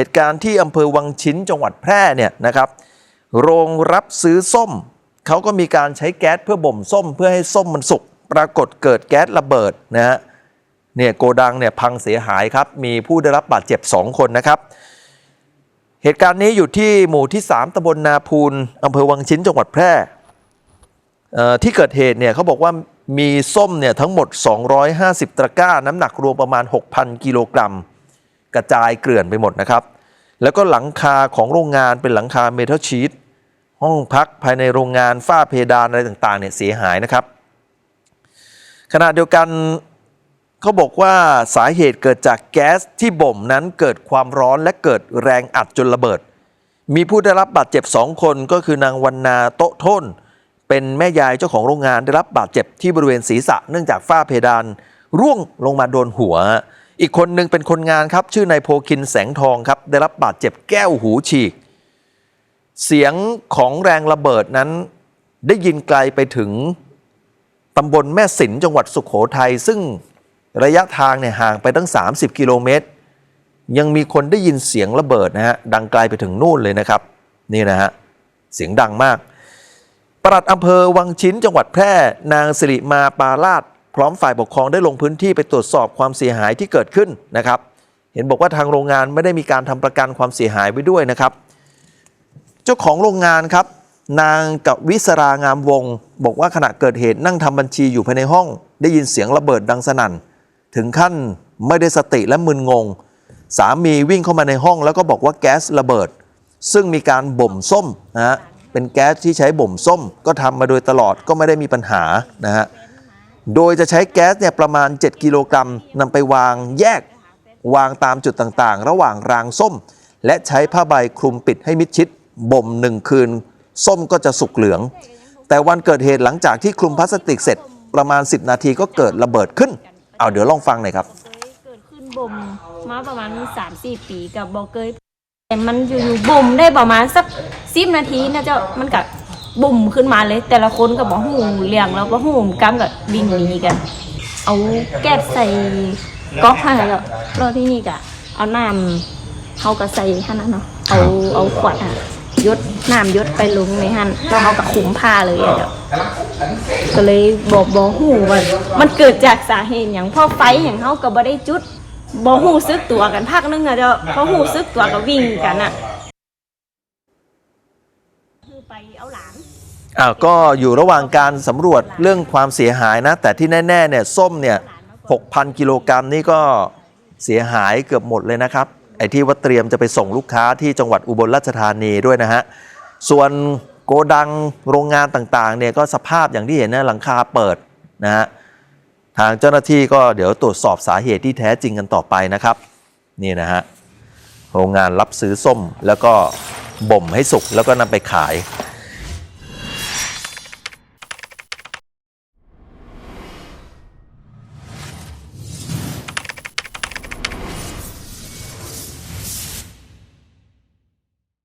เหตุการณ์ที่อำเภอวังชิ้นจังหวัดแพร่เนี่ยนะครับ โรงรับซื้อส้ม เขาก็มีการใช้แก๊สเพื่อบ่มส้ม เพื่อให้ส้มมันสุก ปรากฏเกิดแก๊สระเบิดนะฮะ เนี่ยโกดังเนี่ยพังเสียหายครับ มีผู้ได้รับบาดเจ็บ 2 คนนะครับ เหตุการณ์นี้อยู่ที่หมู่ที่ 3ตำบลนาพูนอำเภอวังชิ้นจังหวัดแพร่ที่เกิดเหตุเนี่ยเขาบอกว่ามีส้มเนี่ยทั้งหมด 250 ตะกร้า น้ำหนักรวมประมาณ 6,000 กิโลกรัม กระจายเกลื่อนไปหมดนะครับ แล้วก็หลังคาของโรงงานเป็นหลังคาเมทัลชีตห้องพักภายในโรงงานฝ้าเพดานอะไรต่างๆเนี่ยเสียหายนะครับ ขณะเดียวกันเขาบอกว่าสาเหตุเกิดจากแก๊สที่บ่มนั้นเกิดความร้อนและเกิดแรงอัดจนระเบิด มีผู้ได้รับบาดเจ็บ2คนก็คือนางวันนาโตะท้น เป็นแม่ยายเจ้าของโรงงานได้รับบาดเจ็บที่บริเวณศีรษะเนื่องจากฝ้าเพดานร่วงลงมาโดนหัว อีกคนหนึ่งเป็นคนงานครับ ชื่อนายโพคินแสงทองครับ ได้รับบาดเจ็บแก้วหูฉีก เสียงของแรงระเบิดนั้น ได้ยินไกลไปถึงตำบลแม่สินจังหวัดสุขโขทัยซึ่งระยะทางเนี่ยห่างไปตั้ง 30 กิโลเมตร ยังมีคนได้ยินเสียงระเบิดนะฮะดังไกลไปถึงนู่นเลยนะครับ นี่นะฮะเสียงดังมากปลัดอำเภอวังชิ้นจังหวัดแพร่ นางสิริมาปาลาด ร้อมฝ่ายปกครองได้ลงพื้นที่ไปตรวจสอบความเสียหายที่เกิดขึ้นนะครับ เห็นบอกว่าทางโรงงานไม่ได้มีการทำประกันความเสียหายไว้ด้วยนะครับ เจ้าของโรงงานครับ นางกับวิสรางามวง บอกว่าขณะเกิดเหตุนั่งทำบัญชีอยู่ภายในห้อง ได้ยินเสียงระเบิดดังสนั่น ถึงขั้นไม่ได้สติและมึนงง สามีวิ่งเข้ามาในห้อง แล้วก็บอกว่าแก๊สระเบิด ซึ่งมีการบ่มส้มนะฮะเป็นแก๊สที่ใช้บ่มส้ม ก็ทำมาโดยตลอดก็ไม่ได้มีปัญหานะฮะ โดยจะใช้แก๊สเนี่ยประมาณ 7 กิโลกรัมนำไปวางแยกวางตามจุดต่างๆ ระหว่างรางส้ม และใช้ผ้าใบคลุมปิดให้มิดชิดบ่มหนึ่งคืน ส้มก็จะสุกเหลือง แต่วันเกิดเหตุหลังจากที่คลุมพลาสติกเสร็จประมาณ 10 นาทีก็เกิดระเบิดขึ้น เอาเดี๋ยวลองฟังหน่อยครับ เกิดขึ้นบ่มมาประมาณสามสี่ปีกับบอเกยแต่มันอยู่ๆบ่มได้ประมาณสักสิบนาทีนะเจ้ามันกับ บุ่มขึ้นมาเลย แต่ละคนก็บอกหูเลี้ยงแล้วก็หูกำกับวิ่งหนีกัน เอาแก๊สใส่ก๊อกให้แล้วแล้วที่นี่ก็เอาน้ำเขาก็ใส่ขนาดเนาะเอาเอาขวดอะยดน้ำยดไปลงในหันแล้วเขาก็ขุมผ้าเลยอะเจ้าก็เลยบอกบอหูว่ามันเกิดจากสาเหตุอย่างพ่อไฟอย่างเขาก็บ่ได้จุดบอหูซึกตัวกันพักนึงอะเจ้าพอหูซึกตัวก็วิ่งกันอะคือไปเอาหลาน อ่าก็อยู่ระหว่างการสำรวจเรื่องความเสียหายนะ แต่ที่แน่ๆเนี่ยส้มเนี่ย6,000 กิโลกรัมนี่ก็เสียหายเกือบหมดเลยนะครับ ไอ้ที่ว่าเตรียมจะไปส่งลูกค้าที่จังหวัดอุบลราชธานีด้วยนะฮะ ส่วนโกดังโรงงานต่างๆเนี่ยก็สภาพอย่างที่เห็นนะหลังคาเปิดนะฮะทางเจ้าหน้าที่ก็เดี๋ยวตรวจสอบสาเหตุที่แท้จริงกันต่อไปนะครับ นี่นะฮะโรงงานรับซื้อส้มแล้วก็บ่มให้สุกแล้วก็นำไปขาย